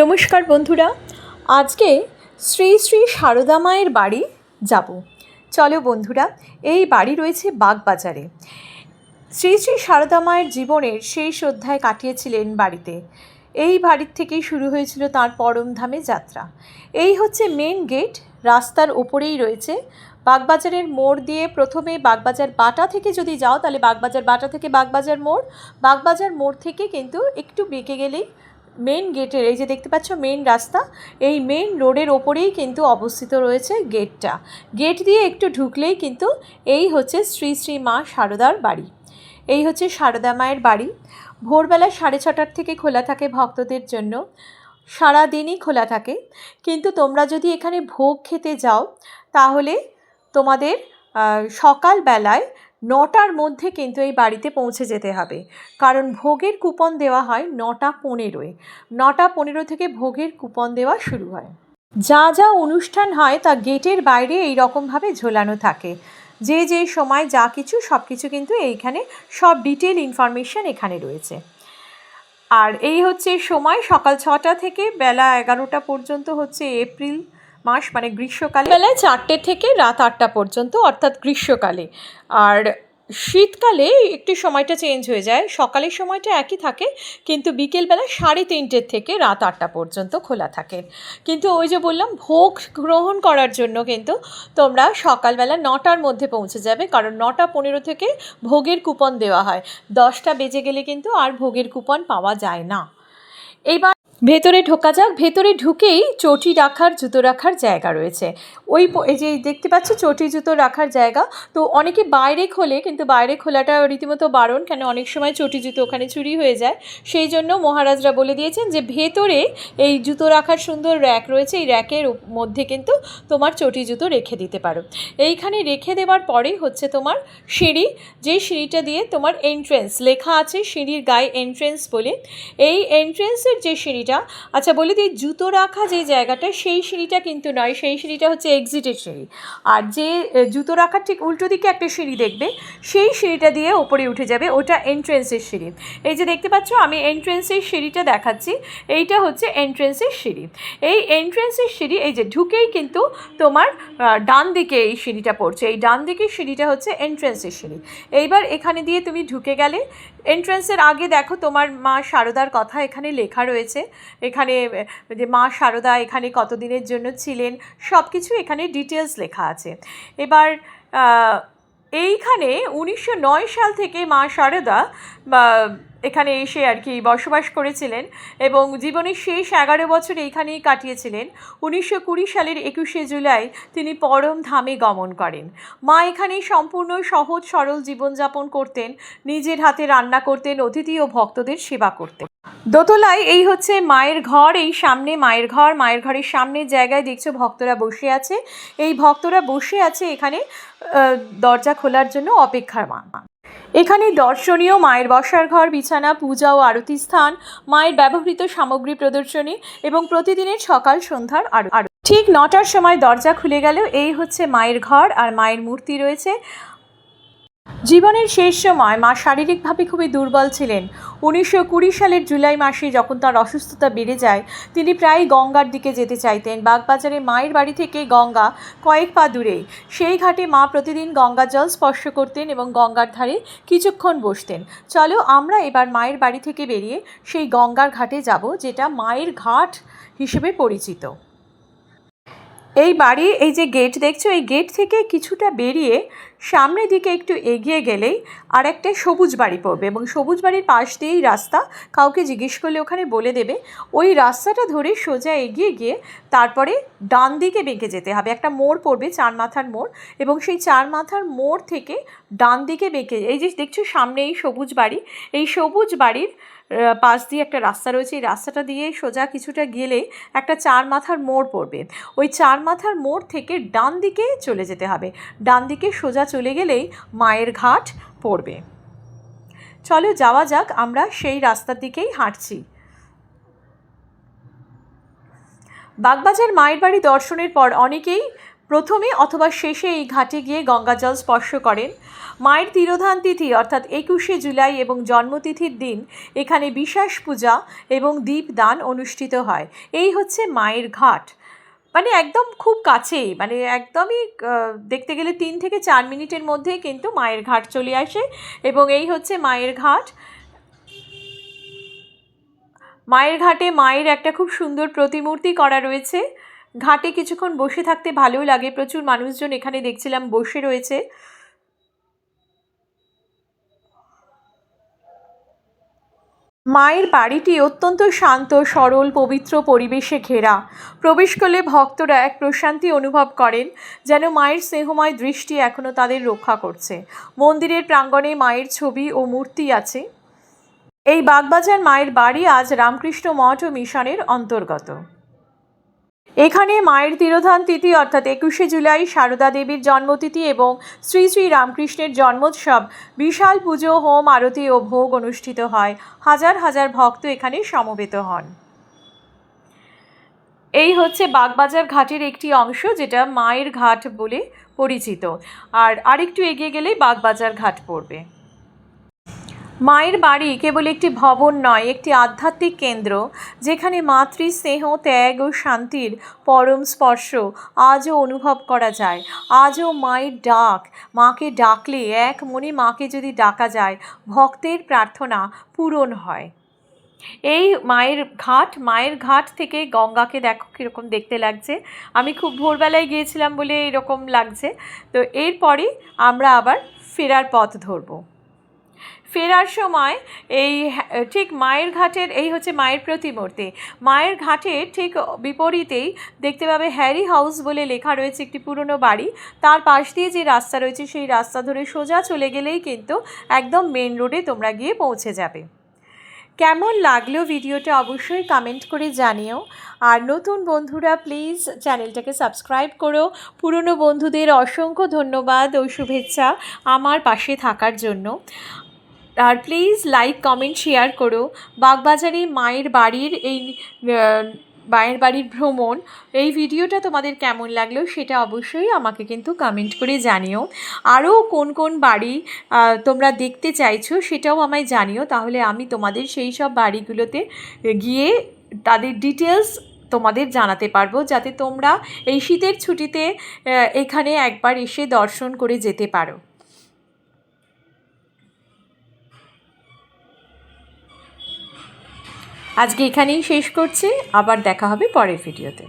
নমস্কার বন্ধুরা, আজকে শ্রী শ্রী সারদা মায়ের বাড়ি যাব। চলো বন্ধুরা, এই বাড়ি রয়েছে বাগবাজারে। শ্রী শ্রী সারদা মায়ের জীবনের শেষ অধ্যায় কাটিয়েছিলেন বাড়িতে। এই বাড়ির থেকেই শুরু হয়েছিল তার পরমধামে যাত্রা। এই হচ্ছে মেন গেট রাস্তার ওপরেই রয়েছে। বাগবাজারের মোড় দিয়ে প্রথমে বাগবাজার বাটা থেকে যদি যাও, তাহলে বাগবাজার বাটা থেকে বাগবাজার মোড়। বাগবাজার মোড় থেকে কিন্তু একটু বেঁকে গেলেই মেন গেটের এই যে দেখতে পাচ্ছ মেন রাস্তা, এই মেন রোডের ওপরেই কিন্তু অবস্থিত রয়েছে গেটটা গেট দিয়ে একটু ঢুকলেই কিন্তু এই হচ্ছে শ্রী শ্রী মা সারদার বাড়ি। এই হচ্ছে সারদা মায়ের বাড়ি। ভোরবেলা সাড়ে ছটার থেকে খোলা থাকে ভক্তদের জন্য। সারা দিনই খোলা থাকে। কিন্তু তোমরা যদি এখানে ভোগ খেতে যাও, তাহলে তোমাদের সকালবেলায় নটার মধ্যে কিন্তু এই বাড়িতে পৌঁছে যেতে হবে। কারণ ভোগের কুপন দেওয়া হয় নটা পনেরোয়। নটা পনেরো থেকে ভোগের কুপন দেওয়া শুরু হয়। যা যা অনুষ্ঠান হয় তা গেটের বাইরে এই রকমভাবে ঝোলানো থাকে। যে যে সময় যা কিছু সব কিছু কিন্তু এইখানে সব ডিটেল ইনফরমেশন এখানে রয়েছে। আর এই হচ্ছে সময় সকাল ছটা থেকে বেলা এগারোটা পর্যন্ত হচ্ছে এপ্রিল মাস মানে গ্রীষ্মকালে। বেলায় চারটে থেকে রাত আটটা পর্যন্ত, অর্থাৎ গ্রীষ্মকালে। আর শীতকালে একটু সময়টা চেঞ্জ হয়ে যায়। সকালের সময়টা একই থাকে, কিন্তু বিকেলবেলা সাড়ে তিনটের থেকে রাত আটটা পর্যন্ত খোলা থাকে। কিন্তু ওই যে বললাম, ভোগ গ্রহণ করার জন্য কিন্তু তোমরা সকালবেলা নটার মধ্যে পৌঁছে যাবে, কারণ নটা পনেরো থেকে ভোগের কুপন দেওয়া হয়। দশটা বেজে গেলে কিন্তু আর ভোগের কুপন পাওয়া যায় না। এইবার ভেতরে ঢোকা যাক। ভেতরে ঢুকেই চটি রাখার, জুতো রাখার জায়গা রয়েছে। ওই এই যে দেখতে পাচ্ছ, চটি, জুতো রাখার জায়গা। তো অনেকে বাইরে খোলে, কিন্তু বাইরে খোলাটা রীতিমতো বারণ, কেন অনেক সময় চটি, জুতো ওখানে চুরি হয়ে যায়। সেই জন্য মহারাজরা বলে দিয়েছেন যে, ভেতরে এই জুতো রাখার সুন্দর র্যাক রয়েছে। এই র্যাকের মধ্যে কিন্তু তোমার চটি, জুতো রেখে দিতে পারো। এইখানে রেখে দেওয়ার পরেই হচ্ছে তোমার সিঁড়ি। যে সিঁড়িটা দিয়ে তোমার এন্ট্রেন্স লেখা আছে, সিঁড়ির গায়ে এন্ট্রেন্স বলে। এই এন্ট্রেন্সের যে সিঁড়িটা আচ্ছা বলি দিই জুতো রাখা যে জায়গাটা, সেই সিঁড়িটা কিন্তু নয়, সেই সিঁড়িটা হচ্ছে এক্সিটের সিঁড়ি। আর যে জুতো রাখার ঠিক উল্টো দিকে একটা সিঁড়ি দেখবে, সেই সিঁড়িটা দিয়ে ওপরে উঠে যাবে, ওটা এন্ট্রেন্সের সিঁড়ি। এই যে দেখতে পাচ্ছ, আমি এন্ট্রেন্সের সিঁড়িটা দেখাচ্ছি, এইটা হচ্ছে এন্ট্রেন্সের সিঁড়ি। এই এন্ট্রেন্সের সিঁড়ি, এই যে ঢুকেই কিন্তু তোমার ডান দিকে এই সিঁড়িটা পড়ছে, এই ডান দিকের সিঁড়িটা হচ্ছে এন্ট্রেন্সের সিঁড়ি। এইবার এখানে দিয়ে তুমি ঢুকে গেলে এন্ট্রেন্সের আগে দেখো তোমার মা শারদার কথা এখানে লেখা রয়েছে এখানে, যে মা সারদা এখানে কতদিনের জন্য ছিলেন সব কিছু এখানে ডিটেলস লেখা আছে। এবার এইখানে উনিশশো নয় সাল থেকে মা সারদা এখানে এসে আর কি বসবাস করেছিলেন এবং জীবনের শেষ এগারো বছর এইখানেই কাটিয়েছিলেন। উনিশশো কুড়ি সালের একুশে জুলাই তিনি পরম ধামে গমন করেন। মা এখানেই সম্পূর্ণ সহজ সরল জীবনযাপন করতেন, নিজের হাতে রান্না করতেন, অতিথি ও ভক্তদের সেবা করতেন। দোতলায় এই হচ্ছে মায়ের ঘর, এই সামনে মায়ের ঘর, মায়ের ঘরের সামনের জায়গায় দেখছ ভক্তরা বসে আছে। এই ভক্তরা বসে আছে এখানে দরজা খোলার জন্য অপেক্ষার মা। এখানে দর্শনীয় মায়ের বসার ঘর, বিছানা, পূজা ও আরতি স্থান, মায়ের ব্যবহৃত সামগ্রী প্রদর্শনী এবং প্রতিদিনের সকাল সন্ধ্যার আর ঠিক নটার সময় দরজা খুলে গেলেও এই হচ্ছে মায়ের ঘর আর মায়ের মূর্তি রয়েছে। জীবনের শেষ সময় মা শারীরিকভাবে খুবই দুর্বল ছিলেন। উনিশশো কুড়ি সালের জুলাই মাসে যখন তার অসুস্থতা বেড়ে যায়, তিনি প্রায় গঙ্গার দিকে যেতে চাইতেন। বাগবাজারে মায়ের বাড়ি থেকে গঙ্গা কয়েক পা দূরেই সেই ঘাটে মা প্রতিদিন গঙ্গা জল স্পর্শ করতেন এবং গঙ্গার ধারে কিছুক্ষণ বসতেন। চলো আমরা এবার মায়ের বাড়ি থেকে বেরিয়ে সেই গঙ্গার ঘাটে যাব, যেটা মায়ের ঘাট হিসেবে পরিচিত। এই বাড়ি, এই যে গেট দেখছ? এই গেট থেকে কিছুটা বেরিয়ে সামনের দিকে একটু এগিয়ে গেলেই আর একটা সবুজ বাড়ি পড়বে এবং সবুজ বাড়ির পাশ দিয়েই রাস্তা। কাউকে জিজ্ঞেস করলে ওখানে বলে দেবে, ওই রাস্তাটা ধরে সোজা এগিয়ে গিয়ে তারপরে ডান দিকে বেঁকে যেতে হবে। একটা মোড় পড়বে চার মাথার মোড় এবং সেই চার মাথার মোড় থেকে ডান দিকে বেঁকে, এই যে দেখছ সামনে এই সবুজ বাড়ি, এই সবুজ বাড়ির পাশ দিয়ে একটা রাস্তা রয়েছে। এই রাস্তাটা দিয়ে সোজা কিছুটা গেলে একটা চার মাথার মোড় পড়বে। ওই চার মাথার মোড় থেকে ডান দিকে চলে যেতে হবে। ডান দিকে সোজা চলে গেলেই মায়ের ঘাট পড়বে। চলো যাওয়া যাক, আমরা সেই রাস্তার দিকেই হাঁটছি। বাগবাজার মায়ের বাড়ি দর্শনের পর অনেকেই প্রথমে অথবা শেষে এই ঘাটে গিয়ে গঙ্গা জল স্পর্শ করেন। মায়ের তিরোধান তিথি, অর্থাৎ একুশে জুলাই এবং জন্মতিথির দিন, এখানে বিশ্বাস পূজা এবং দীপদান অনুষ্ঠিত হয়। এই হচ্ছে মায়ের ঘাট। মানে একদম খুব কাছেই মানে একদমই দেখতে গেলে তিন থেকে চার মিনিটের মধ্যে কিন্তু মায়ের ঘাট চলে আসে এবং এই হচ্ছে মায়ের ঘাট। মায়ের ঘাটে মায়ের একটা খুব সুন্দর প্রতিমূর্তি করা রয়েছে। ঘাটে কিছুক্ষণ বসে থাকতে ভালোই লাগে, প্রচুর মানুষজন এখানে দেখছিলাম বসে রয়েছে। মায়ের বাড়িটি অত্যন্ত শান্ত, সরল, পবিত্র পরিবেশে ঘেরা। প্রবেশ করলে ভক্তরা এক প্রশান্তি অনুভব করেন, যেন মায়ের স্নেহময় দৃষ্টি এখনও তাদের রক্ষা করছে। মন্দিরের প্রাঙ্গণে মায়ের ছবি ও মূর্তি আছে। এই বাগবাজার মায়ের বাড়ি আজ রামকৃষ্ণ মঠ ও মিশনের অন্তর্গত। এখানে মায়ের তিরোধান তিথি অর্থাৎ একুশে জুলাই সারদা দেবীর জন্মতিথি এবং শ্রী শ্রী রামকৃষ্ণের জন্মোৎসব বিশাল পুজো, হোম, আরতি ও ভোগ অনুষ্ঠিত হয়। হাজার হাজার ভক্ত এখানে সমবেত হন। এই হচ্ছে বাগবাজার ঘাটের একটি অংশ যেটা মায়ের ঘাট বলে পরিচিত। আর আরেকটু এগিয়ে গেলেই বাগবাজার ঘাট পড়বে। মায়ের বাড়ি কেবল একটি ভবন নয়, একটি আধ্যাত্মিক কেন্দ্র, যেখানে মাতৃ স্নেহ ত্যাগ ও শান্তির পরম স্পর্শ আজও অনুভব করা যায়। আজও মায়ের ডাক, মাকে ডাকলে এক মনে মাকে যদি ডাকা যায়, ভক্তের প্রার্থনা পূরণ হয়। এই মায়ের ঘাট মায়ের ঘাট থেকে গঙ্গাকে দেখো কীরকম দেখতে লাগছে। আমি খুব ভোরবেলায় গিয়েছিলাম বলে এরকম লাগছে। তো এরপরে আমরা আবার ফেরার পথ ধরবো। ফেরার সময় এই ঠিক মায়ের ঘাটের, এই হচ্ছে মায়ের প্রতিমূর্তি। মায়ের ঘাটের ঠিক বিপরীতেই দেখতে পাবে হ্যারি হাউস বলে লেখা রয়েছে একটি পুরনো বাড়ি। তার পাশ দিয়ে যে রাস্তা রয়েছে, সেই রাস্তা ধরে সোজা চলে গেলেই কিন্তু একদম মেন রোডে তোমরা গিয়ে পৌঁছে যাবে। কেমন লাগল ভিডিওটা অবশ্যই কমেন্ট করে জানিও। আর নতুন বন্ধুরা প্লিজ চ্যানেলটাকে সাবস্ক্রাইব করো। পুরনো বন্ধুদের অসংখ্য ধন্যবাদ ও শুভেচ্ছা আমার পাশে থাকার জন্য। আর প্লিজ লাইক কমেন্ট শেয়ার করো। বাগবাজারে মায়ের বাড়ির এই মায়ের বাড়ির ভ্রমণ, এই ভিডিওটা তোমাদের কেমন লাগল সেটা অবশ্যই আমাকে কিন্তু কমেন্ট করে জানিও। আরও কোন কোন বাড়ি তোমরা দেখতে চাইছো সেটাও আমায় জানিও। তাহলে আমি তোমাদের সেই সব বাড়িগুলোতে গিয়ে তাদের ডিটেলস তোমাদের জানাতে পারব, যাতে তোমরা এই শীতের ছুটিতে এখানে একবার এসে দর্শন করে যেতে পারো। আজকে এখানেই শেষ করছি আবার দেখা হবে পরের ভিডিওতে।